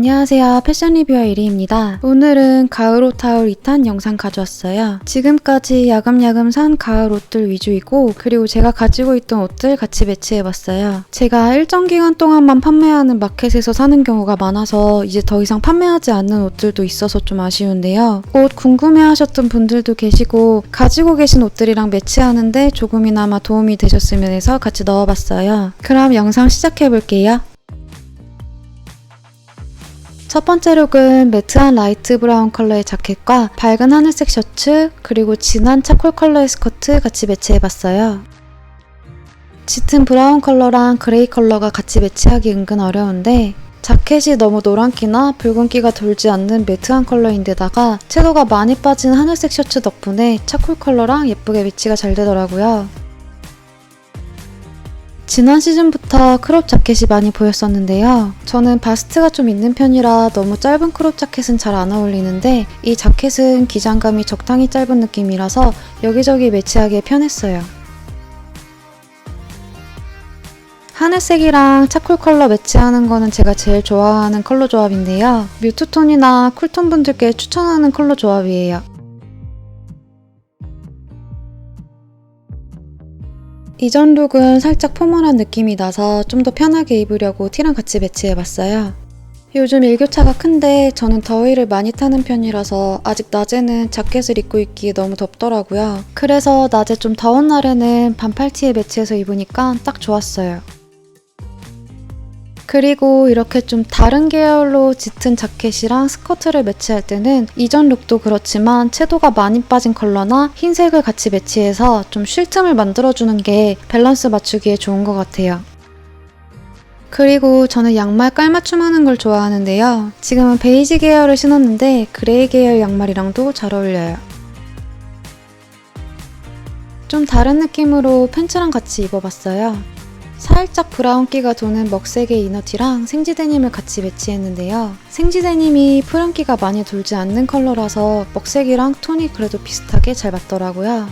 안녕하세요. 패션 리뷰어 이리입니다. 오늘은 가을 옷 타올 2탄 영상 가져왔어요. 지금까지 야금야금 산 가을 옷들 위주이고 그리고 제가 가지고 있던 옷들 같이 매치해봤어요. 제가 일정 기간 동안만 판매하는 마켓에서 사는 경우가 많아서 이제 더 이상 판매하지 않는 옷들도 있어서 좀 아쉬운데요. 옷 궁금해하셨던 분들도 계시고 가지고 계신 옷들이랑 매치하는데 조금이나마 도움이 되셨으면 해서 같이 넣어봤어요. 그럼 영상 시작해볼게요. 첫 번째 룩은 매트한 라이트 브라운 컬러의 자켓과 밝은 하늘색 셔츠, 그리고 진한 차콜 컬러의 스커트 같이 매치해봤어요. 짙은 브라운 컬러랑 그레이 컬러가 같이 매치하기 은근 어려운데 자켓이 너무 노란기나 붉은기가 돌지 않는 매트한 컬러인데다가 채도가 많이 빠진 하늘색 셔츠 덕분에 차콜 컬러랑 예쁘게 매치가 잘 되더라고요. 지난 시즌부터 크롭 자켓이 많이 보였었는데요. 저는 바스트가 좀 있는 편이라 너무 짧은 크롭 자켓은 잘 안 어울리는데 이 자켓은 기장감이 적당히 짧은 느낌이라서 여기저기 매치하기에 편했어요. 하늘색이랑 차콜 컬러 매치하는 거는 제가 제일 좋아하는 컬러 조합인데요. 뮤트톤이나 쿨톤 분들께 추천하는 컬러 조합이에요. 이전 룩은 살짝 포멀한 느낌이 나서 좀 더 편하게 입으려고 티랑 같이 매치해봤어요. 요즘 일교차가 큰데 저는 더위를 많이 타는 편이라서 아직 낮에는 자켓을 입고 있기 너무 덥더라고요. 그래서 낮에 좀 더운 날에는 반팔 티에 매치해서 입으니까 딱 좋았어요. 그리고 이렇게 좀 다른 계열로 짙은 자켓이랑 스커트를 매치할 때는 이전 룩도 그렇지만 채도가 많이 빠진 컬러나 흰색을 같이 매치해서 좀 쉴 틈을 만들어주는 게 밸런스 맞추기에 좋은 것 같아요. 그리고 저는 양말 깔맞춤 하는 걸 좋아하는데요. 지금은 베이지 계열을 신었는데 그레이 계열 양말이랑도 잘 어울려요. 좀 다른 느낌으로 팬츠랑 같이 입어봤어요. 살짝 브라운기가 도는 먹색의 이너티랑 생지 데님을 같이 매치했는데요. 생지 데님이 푸른기가 많이 돌지 않는 컬러라서 먹색이랑 톤이 그래도 비슷하게 잘 맞더라고요.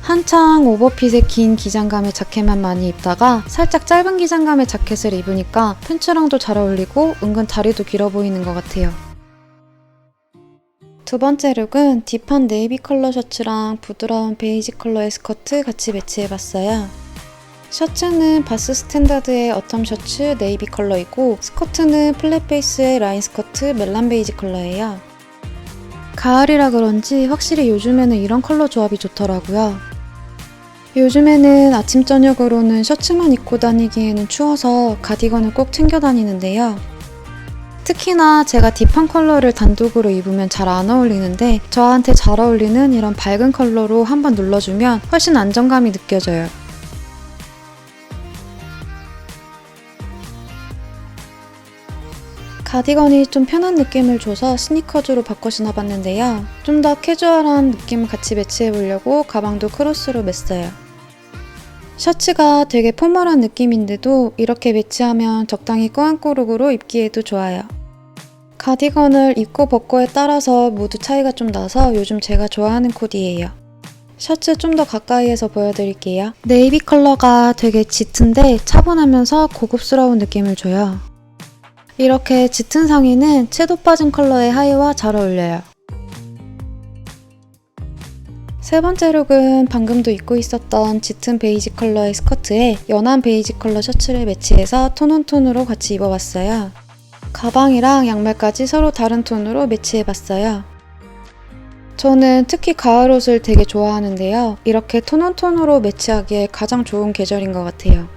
한창 오버핏의 긴 기장감의 자켓만 많이 입다가 살짝 짧은 기장감의 자켓을 입으니까 팬츠랑도 잘 어울리고 은근 다리도 길어 보이는 것 같아요. 두 번째 룩은 딥한 네이비 컬러 셔츠랑 부드러운 베이지 컬러의 스커트 같이 매치해봤어요. 셔츠는 바스 스탠다드의 어텀 셔츠 네이비 컬러이고 스커트는 플랫 베이스의 라인 스커트 멜란 베이지 컬러예요. 가을이라 그런지 확실히 요즘에는 이런 컬러 조합이 좋더라고요. 요즘에는 아침 저녁으로는 셔츠만 입고 다니기에는 추워서 가디건을 꼭 챙겨 다니는데요. 특히나 제가 딥한 컬러를 단독으로 입으면 잘 안 어울리는데 저한테 잘 어울리는 이런 밝은 컬러로 한번 눌러주면 훨씬 안정감이 느껴져요. 가디건이 좀 편한 느낌을 줘서 스니커즈로 바꿔 신어봤는데요. 좀 더 캐주얼한 느낌을 같이 매치해보려고 가방도 크로스로 맸어요. 셔츠가 되게 포멀한 느낌인데도 이렇게 매치하면 적당히 꾸안꾸룩으로 입기에도 좋아요. 가디건을 입고 벗고에 따라서 모두 차이가 좀 나서 요즘 제가 좋아하는 코디예요. 셔츠 좀 더 가까이에서 보여드릴게요. 네이비 컬러가 되게 짙은데 차분하면서 고급스러운 느낌을 줘요. 이렇게 짙은 상의는 채도 빠진 컬러의 하의와 잘 어울려요. 세 번째 룩은 방금도 입고 있었던 짙은 베이지 컬러의 스커트에 연한 베이지 컬러 셔츠를 매치해서 톤 온 톤으로 같이 입어봤어요. 가방이랑 양말까지 서로 다른 톤으로 매치해봤어요. 저는 특히 가을 옷을 되게 좋아하는데요. 이렇게 톤 온 톤으로 매치하기에 가장 좋은 계절인 것 같아요.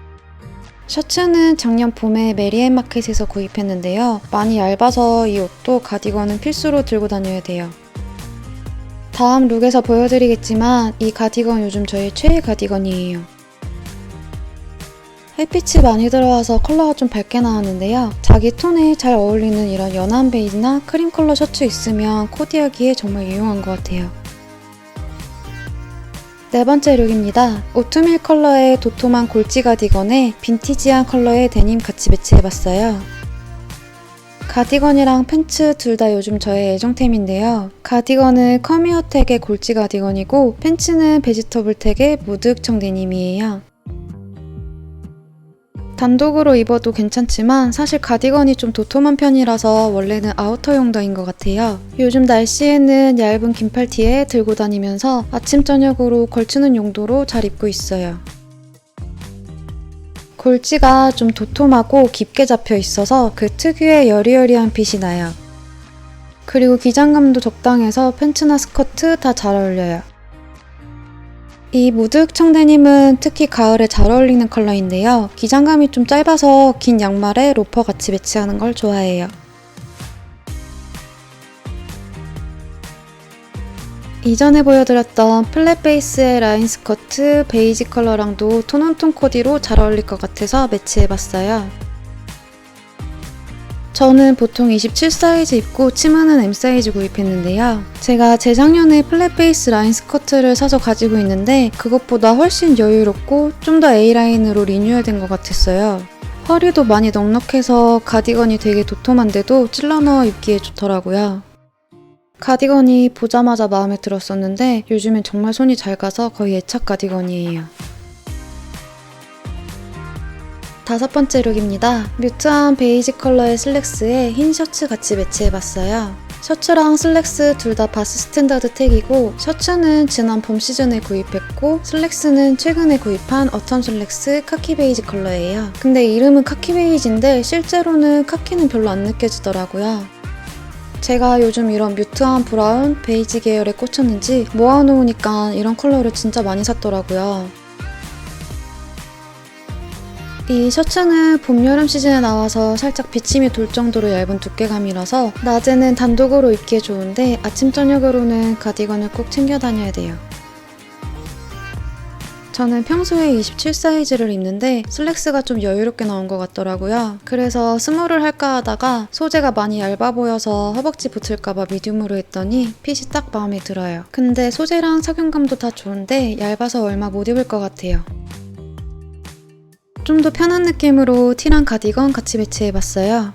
셔츠는 작년 봄에 메리앤 마켓에서 구입했는데요. 많이 얇아서 이 옷도 가디건은 필수로 들고 다녀야 돼요. 다음 룩에서 보여드리겠지만 이 가디건 요즘 저의 최애 가디건이에요. 햇빛이 많이 들어와서 컬러가 좀 밝게 나왔는데요. 자기 톤에 잘 어울리는 이런 연한 베이지나 크림 컬러 셔츠 있으면 코디하기에 정말 유용한 것 같아요. 네 번째 룩입니다. 오트밀 컬러의 도톰한 골지 가디건에 빈티지한 컬러의 데님 같이 매치해봤어요. 가디건이랑 팬츠 둘 다 요즘 저의 애정템인데요. 가디건은 커미어텍의 골지 가디건이고 팬츠는 베지터블텍의 무드흑청 데님이에요. 단독으로 입어도 괜찮지만 사실 가디건이 좀 도톰한 편이라서 원래는 아우터 용도인 것 같아요. 요즘 날씨에는 얇은 긴팔티에 들고 다니면서 아침 저녁으로 걸치는 용도로 잘 입고 있어요. 골지가 좀 도톰하고 깊게 잡혀 있어서 그 특유의 여리여리한 빛이 나요. 그리고 기장감도 적당해서 팬츠나 스커트 다 잘 어울려요. 이 무드 청데님은 특히 가을에 잘 어울리는 컬러인데요. 기장감이 좀 짧아서 긴 양말에 로퍼 같이 매치하는 걸 좋아해요. 이전에 보여드렸던 플랫 베이스의 라인 스커트 베이지 컬러랑도 톤온톤 코디로 잘 어울릴 것 같아서 매치해봤어요. 저는 보통 27 사이즈 입고 치마는 M 사이즈 구입했는데요. 제가 재작년에 플랫 베이스 라인 스커트를 사서 가지고 있는데 그것보다 훨씬 여유롭고 좀 더 A라인으로 리뉴얼된 것 같았어요. 허리도 많이 넉넉해서 가디건이 되게 도톰한데도 찔러 넣어 입기에 좋더라고요. 가디건이 보자마자 마음에 들었었는데 요즘엔 정말 손이 잘 가서 거의 애착 가디건이에요. 다섯 번째 룩입니다. 뮤트한 베이지 컬러의 슬랙스에 흰 셔츠 같이 매치해봤어요. 셔츠랑 슬랙스 둘 다 바스 스탠다드 택이고 셔츠는 지난 봄 시즌에 구입했고 슬랙스는 최근에 구입한 어텀 슬랙스 카키 베이지 컬러예요. 근데 이름은 카키 베이지인데 실제로는 카키는 별로 안 느껴지더라고요. 제가 요즘 이런 뮤트한 브라운, 베이지 계열에 꽂혔는지 모아놓으니까 이런 컬러를 진짜 많이 샀더라고요. 이 셔츠는 봄, 여름 시즌에 나와서 살짝 비침이 돌 정도로 얇은 두께감이라서 낮에는 단독으로 입기에 좋은데 아침, 저녁으로는 가디건을 꼭 챙겨 다녀야 돼요. 저는 평소에 27 사이즈를 입는데 슬랙스가 좀 여유롭게 나온 것 같더라고요. 그래서 스몰을 할까 하다가 소재가 많이 얇아 보여서 허벅지 붙을까봐 미디움으로 했더니 핏이 딱 마음에 들어요. 근데 소재랑 착용감도 다 좋은데 얇아서 얼마 못 입을 것 같아요. 좀 더 편한 느낌으로 티랑 가디건 같이 매치해봤어요.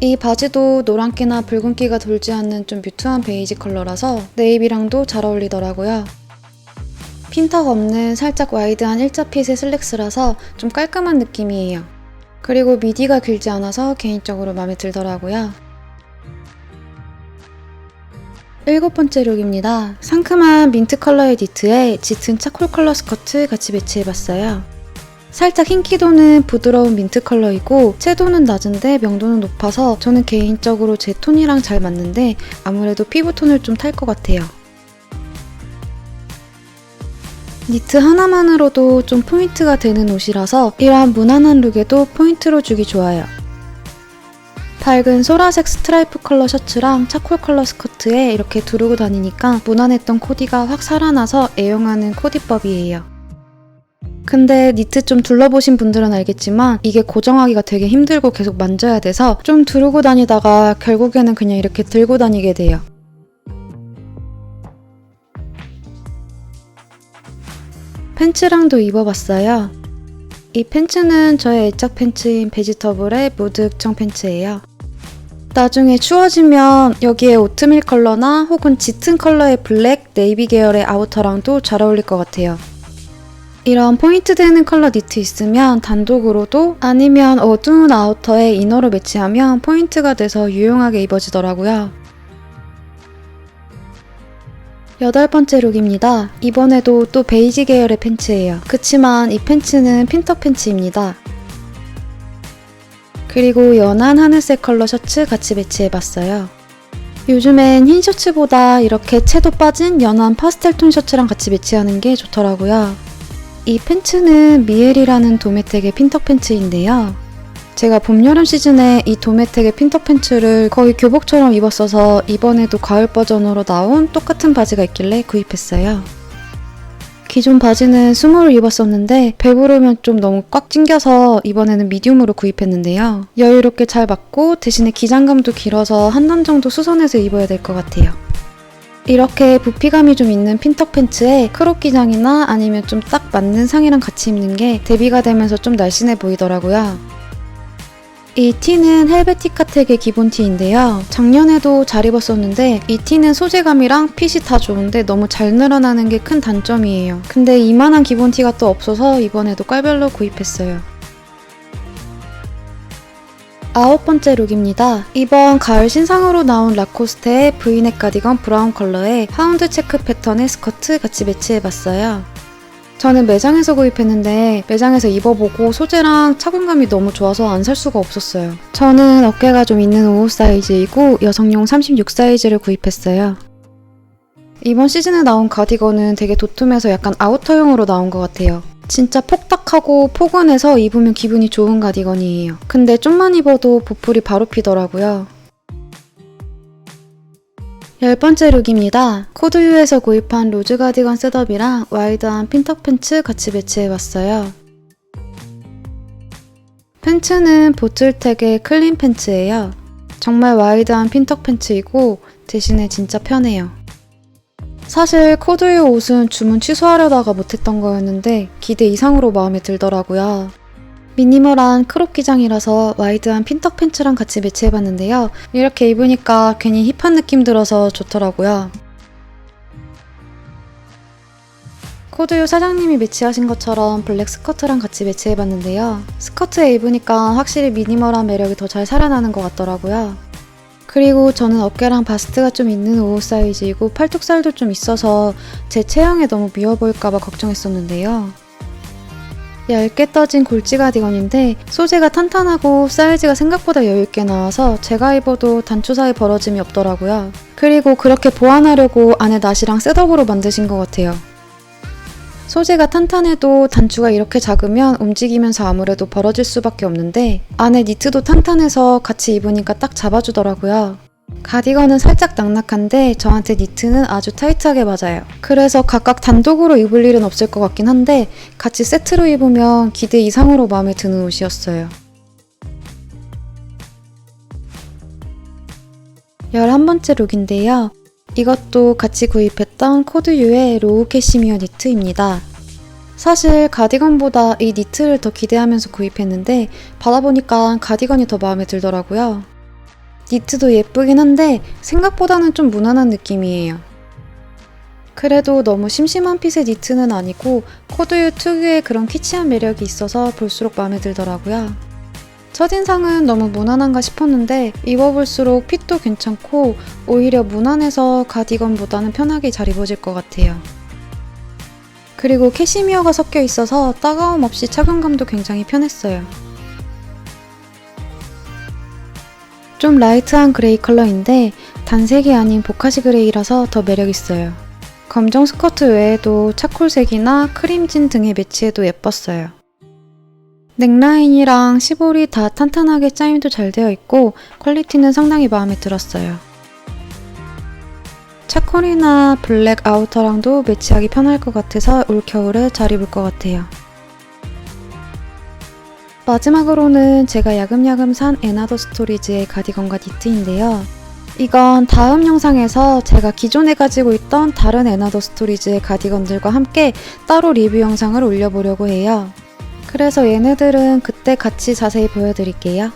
이 바지도 노란기나 붉은기가 돌지 않는 좀 뮤트한 베이지 컬러라서 네이비랑도 잘 어울리더라고요. 핀턱 없는 살짝 와이드한 일자 핏의 슬랙스라서 좀 깔끔한 느낌이에요. 그리고 미디가 길지 않아서 개인적으로 마음에 들더라고요. 일곱 번째 룩입니다. 상큼한 민트 컬러의 니트에 짙은 차콜 컬러 스커트 같이 매치해봤어요. 살짝 흰기도는 부드러운 민트 컬러이고 채도는 낮은데 명도는 높아서 저는 개인적으로 제 톤이랑 잘 맞는데 아무래도 피부톤을 좀 탈 것 같아요. 니트 하나만으로도 좀 포인트가 되는 옷이라서 이러한 무난한 룩에도 포인트로 주기 좋아요. 밝은 소라색 스트라이프 컬러 셔츠랑 차콜 컬러 스커트에 이렇게 두르고 다니니까 무난했던 코디가 확 살아나서 애용하는 코디법이에요. 근데 니트 좀 둘러보신 분들은 알겠지만 이게 고정하기가 되게 힘들고 계속 만져야 돼서 좀 두르고 다니다가 결국에는 그냥 이렇게 들고 다니게 돼요. 팬츠랑도 입어봤어요. 이 팬츠는 저의 애착 팬츠인 베지터블의 무드 흑청 팬츠예요. 나중에 추워지면 여기에 오트밀 컬러나 혹은 짙은 컬러의 블랙, 네이비 계열의 아우터랑도 잘 어울릴 것 같아요. 이런 포인트 되는 컬러 니트 있으면 단독으로도 아니면 어두운 아우터에 이너로 매치하면 포인트가 돼서 유용하게 입어지더라고요. 여덟 번째 룩입니다. 이번에도 또 베이지 계열의 팬츠예요. 그치만 이 팬츠는 핀턱 팬츠입니다. 그리고 연한 하늘색 컬러 셔츠 같이 매치해봤어요. 요즘엔 흰 셔츠보다 이렇게 채도 빠진 연한 파스텔 톤 셔츠랑 같이 매치하는 게 좋더라고요. 이 팬츠는 미엘이라는 도메텍의 핀턱 팬츠인데요. 제가 봄, 여름 시즌에 이 도메텍의 핀턱 팬츠를 거의 교복처럼 입었어서 이번에도 가을 버전으로 나온 똑같은 바지가 있길래 구입했어요. 기존 바지는 스몰을 입었었는데 배부르면 좀 너무 꽉 찡겨서 이번에는 미디움으로 구입했는데요. 여유롭게 잘 맞고 대신에 기장감도 길어서 한 단 정도 수선해서 입어야 될 것 같아요. 이렇게 부피감이 좀 있는 핀턱 팬츠에 크롭 기장이나 아니면 좀 딱 맞는 상이랑 같이 입는 게 대비가 되면서 좀 날씬해 보이더라고요. 이 티는 헬베티카텍의 기본 티인데요. 작년에도 잘 입었었는데 이 티는 소재감이랑 핏이 다 좋은데 너무 잘 늘어나는 게 큰 단점이에요. 근데 이만한 기본 티가 또 없어서 이번에도 깔별로 구입했어요. 아홉 번째 룩입니다. 이번 가을 신상으로 나온 라코스테의 브이넥 가디건 브라운 컬러에 파운드 체크 패턴의 스커트 같이 매치해봤어요. 저는 매장에서 구입했는데 매장에서 입어보고 소재랑 착용감이 너무 좋아서 안 살 수가 없었어요. 저는 어깨가 좀 있는 5 사이즈이고 여성용 36 사이즈를 구입했어요. 이번 시즌에 나온 가디건은 되게 도톰해서 약간 아우터용으로 나온 것 같아요. 진짜 폭닥하고 포근해서 입으면 기분이 좋은 가디건이에요. 근데 좀만 입어도 보풀이 바로 피더라고요. 열 번째 룩입니다. 코드유에서 구입한 로즈 가디건 셋업이랑 와이드한 핀턱 팬츠 같이 매치해봤어요. 팬츠는 보틀텍의 클린 팬츠예요. 정말 와이드한 핀턱 팬츠이고 대신에 진짜 편해요. 사실 코드유 옷은 주문 취소하려다가 못했던 거였는데 기대 이상으로 마음에 들더라고요. 미니멀한 크롭 기장이라서 와이드한 핀턱 팬츠랑 같이 매치해봤는데요. 이렇게 입으니까 괜히 힙한 느낌 들어서 좋더라고요. 코드유 사장님이 매치하신 것처럼 블랙 스커트랑 같이 매치해봤는데요. 스커트에 입으니까 확실히 미니멀한 매력이 더 잘 살아나는 것 같더라고요. 그리고 저는 어깨랑 바스트가 좀 있는 오후 사이즈이고 팔뚝살도 좀 있어서 제 체형에 너무 미워 보일까봐 걱정했었는데요. 얇게 떠진 골지 가디건인데 소재가 탄탄하고 사이즈가 생각보다 여유있게 나와서 제가 입어도 단추 사이 벌어짐이 없더라고요. 그리고 그렇게 보완하려고 안에 나시랑 셋업으로 만드신 것 같아요. 소재가 탄탄해도 단추가 이렇게 작으면 움직이면서 아무래도 벌어질 수밖에 없는데 안에 니트도 탄탄해서 같이 입으니까 딱 잡아주더라고요. 가디건은 살짝 낙낙한데 저한테 니트는 아주 타이트하게 맞아요. 그래서 각각 단독으로 입을 일은 없을 것 같긴 한데 같이 세트로 입으면 기대 이상으로 마음에 드는 옷이었어요. 11번째 룩인데요. 이것도 같이 구입했던 코드유의 로우 캐시미어 니트입니다. 사실 가디건보다 이 니트를 더 기대하면서 구입했는데 받아보니까 가디건이 더 마음에 들더라고요. 니트도 예쁘긴 한데 생각보다는 좀 무난한 느낌이에요. 그래도 너무 심심한 핏의 니트는 아니고 코드유 특유의 그런 키치한 매력이 있어서 볼수록 마음에 들더라고요. 첫인상은 너무 무난한가 싶었는데 입어볼수록 핏도 괜찮고 오히려 무난해서 가디건보다는 편하게 잘 입어질 것 같아요. 그리고 캐시미어가 섞여 있어서 따가움 없이 착용감도 굉장히 편했어요. 좀 라이트한 그레이 컬러인데 단색이 아닌 보카시 그레이라서 더 매력있어요. 검정 스커트 외에도 차콜색이나 크림진 등에 매치해도 예뻤어요. 넥라인이랑 시볼이 다 탄탄하게 짜임도 잘 되어 있고 퀄리티는 상당히 마음에 들었어요. 차콜이나 블랙 아우터랑도 매치하기 편할 것 같아서 올 겨울에 잘 입을 것 같아요. 마지막으로는 제가 야금야금 산 에나더 스토리즈의 가디건과 니트인데요. 이건 다음 영상에서 제가 기존에 가지고 있던 다른 에나더 스토리즈의 가디건들과 함께 따로 리뷰 영상을 올려보려고 해요. 그래서 얘네들은 그때 같이 자세히 보여드릴게요.